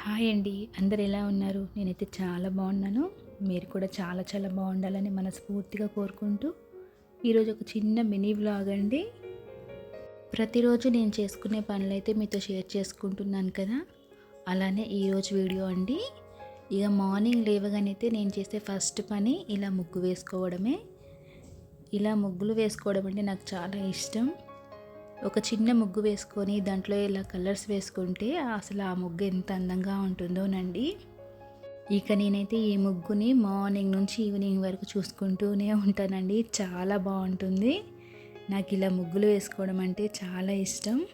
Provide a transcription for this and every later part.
Hi అండి. అందరు ఎలా ఉన్నారు? నేనైతే చాలా బాగున్నాను. మీరు కూడా చాలా చాలా బాగుండాలని మనస్ఫూర్తిగా కోరుకుంటూ ఈరోజు ఒక చిన్న మినీ వ్లాగ్ అండి. ప్రతిరోజు నేను చేసుకునే పనులైతే మీతో షేర్ చేసుకుంటున్నాను కదా. అలానే ఈరోజు వీడియో అండి. ఇక మార్నింగ్ లేవగానైతే నేను చేసే ఫస్ట్ పని ఇలా ముగ్గు వేసుకోవడమే. ఇలా ముగ్గులు వేసుకోవడం అంటే నాకు చాలా ఇష్టం. ఒక చిన్న ముగ్గు వేసుకొని దాంట్లో ఇలా కలర్స్ వేసుకుంటే అసలు ఆ ముగ్గు ఎంత అందంగా ఉంటుందోనండి. ఇక నేనైతే ఈ ముగ్గుని మార్నింగ్ నుంచి ఈవినింగ్ వరకు చూసుకుంటూనే ఉంటానండి. చాలా బాగుంటుంది. నాకు ఇలా ముగ్గులు వేసుకోవడం అంటే చాలా ఇష్టం.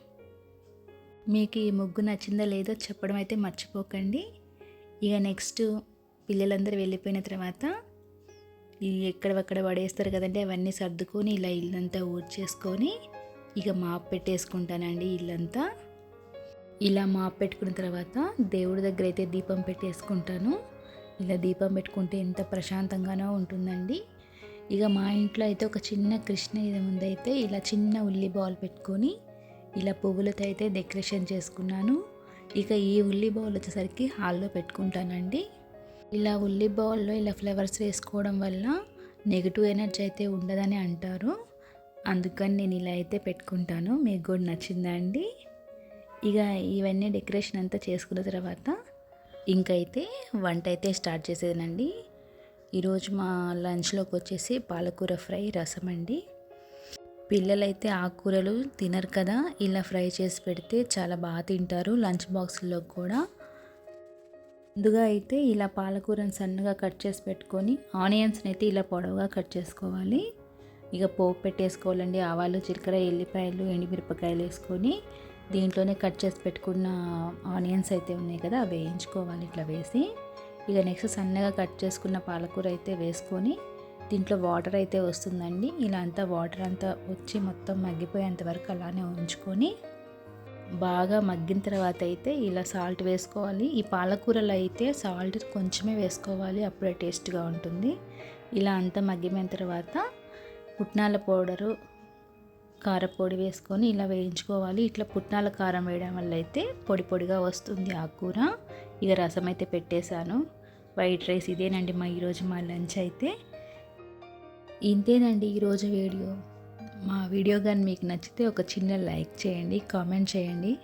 మీకు ఈ ముగ్గు నచ్చిందో లేదో చెప్పడం అయితే మర్చిపోకండి. ఇక నెక్స్ట్ పిల్లలందరూ వెళ్ళిపోయిన తర్వాత ఈ ఎక్కడవక్కడ పడేస్తారు కదండి అవన్నీ సర్దుకొని ఇలా ఇల్లంతా ఊడ్చేసుకొని ఇక మాప్ పెట్టేసుకుంటానండి ఇల్లంతా. ఇలా మాప్ పెట్టుకున్న తర్వాత దేవుడి దగ్గర అయితే దీపం పెట్టేసుకుంటాను. ఇలా దీపం పెట్టుకుంటే ఎంత ప్రశాంతంగానో ఉంటుందండి. ఇక మా ఇంట్లో అయితే ఒక చిన్న కృష్ణ ఇది ముందైతే ఇలా చిన్న ఉల్లి బాల్ పెట్టుకొని ఇలా పువ్వులతో అయితే డెకరేషన్ చేసుకున్నాను. ఇక ఈ ఉల్లి బౌల్ వచ్చేసరికి హాల్లో పెట్టుకుంటానండి. ఇలా ఉల్లి బౌల్లో ఇలా ఫ్లవర్స్ వేసుకోవడం వల్ల నెగిటివ్ ఎనర్జీ అయితే ఉండదని అంటారు. అందుకని నేను ఇలా అయితే పెట్టుకుంటాను. మీకు కూడా నచ్చిందా అండి ఇక ఇవన్నీ డెకరేషన్ అంతా చేసుకున్న తర్వాత ఇంకైతే వంట అయితే స్టార్ట్ చేసేదండి ఈరోజు మా లంచ్లోకి వచ్చేసి పాలకూర ఫ్రై రసం అండి. పిల్లలైతే ఆకుకూరలు తినరు కదా ఇలా ఫ్రై చేసి పెడితే చాలా బాగా తింటారు లంచ్ బాక్స్లో కూడా. ముందుగా అయితే ఇలా పాలకూరని సన్నగా కట్ చేసి పెట్టుకొని ఆనియన్స్ని అయితే ఇలా పొడవుగా కట్ చేసుకోవాలి. ఇక పోపు పెట్టేసుకోవాలండి. ఆవాలు జీలకర్ర ఎల్లిపాయలు ఎండిమిరపకాయలు వేసుకొని దీంట్లోనే కట్ చేసి పెట్టుకున్న ఆనియన్స్ అయితే ఉన్నాయి కదా అవి వేయించుకోవాలి ఇట్లా వేసి. ఇక నెక్స్ట్ సన్నగా కట్ చేసుకున్న పాలకూర అయితే వేసుకొని దీంట్లో వాటర్ అయితే వస్తుందండి. ఇలా అంతా వాటర్ అంతా వచ్చి మొత్తం మగ్గిపోయేంత వరకు అలానే ఉంచుకొని బాగా మగ్గిన తర్వాత అయితే ఇలా సాల్ట్ వేసుకోవాలి. ఈ పాలకూరలో అయితే సాల్ట్ కొంచెమే వేసుకోవాలి అప్పుడే టేస్ట్గా ఉంటుంది. ఇలా అంతా మగ్గిపోయిన తర్వాత పుట్నాల పౌడరు కారపొడి వేసుకొని ఇలా వేయించుకోవాలి. ఇట్లా పుట్నాల కారం వేయడం వల్ల అయితే పొడి పొడిగా వస్తుంది ఆకుకూర ఇక రసం అయితే పెట్టేశాను. వైట్ రైస్ ఇదేనండి మా ఈరోజు మా లంచ్ అయితే. ఇంతేనండి ఈరోజు వీడియో. మా వీడియో కానీ మీకు నచ్చితే ఒక చిన్న లైక్ చేయండి కామెంట్ చేయండి.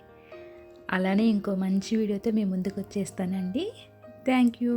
అలానే ఇంకో మంచి వీడియోతో మీ ముందుకు వచ్చేస్తానండి. Thank you.